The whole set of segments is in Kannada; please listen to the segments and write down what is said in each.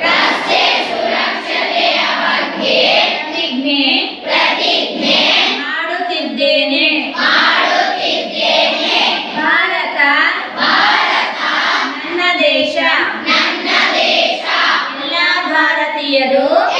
ರಸ್ತೆ ಸುರಕ್ಷತೆಯ ಬಗ್ಗೆ ಪ್ರತಿಜ್ಞೆ ಮಾಡುತ್ತಿದ್ದೇನೆ. ಮಾಡುತ್ತಿದ್ದೇನೆ. ಭಾರತ ಭಾರತ ನನ್ನ ದೇಶ ನನ್ನ ದೇಶ ಎಲ್ಲ ಭಾರತೀಯರು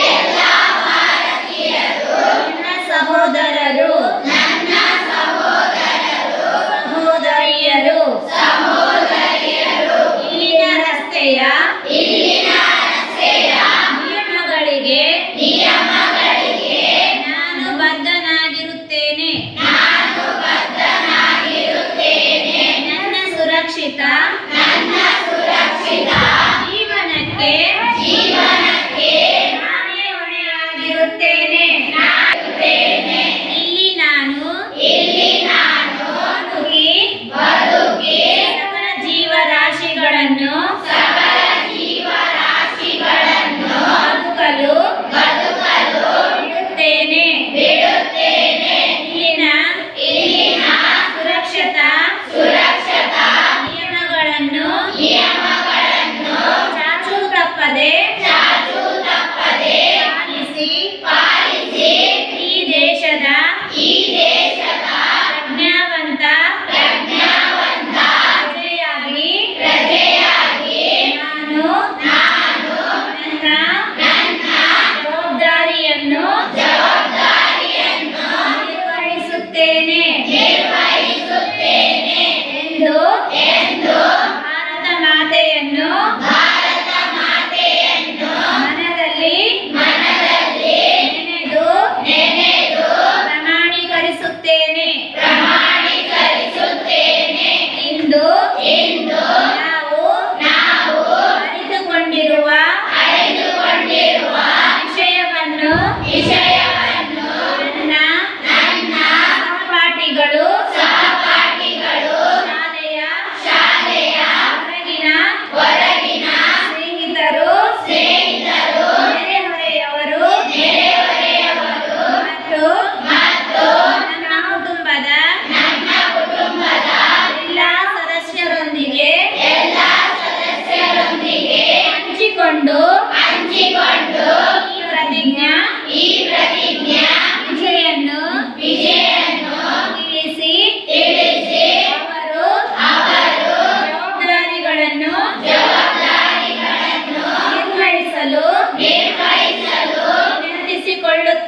一千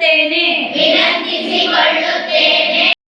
ಕೊಡುತ್ತೇನೆ ವಿನಂತಿಸಿಕೊಳ್ಳುತ್ತೇನೆ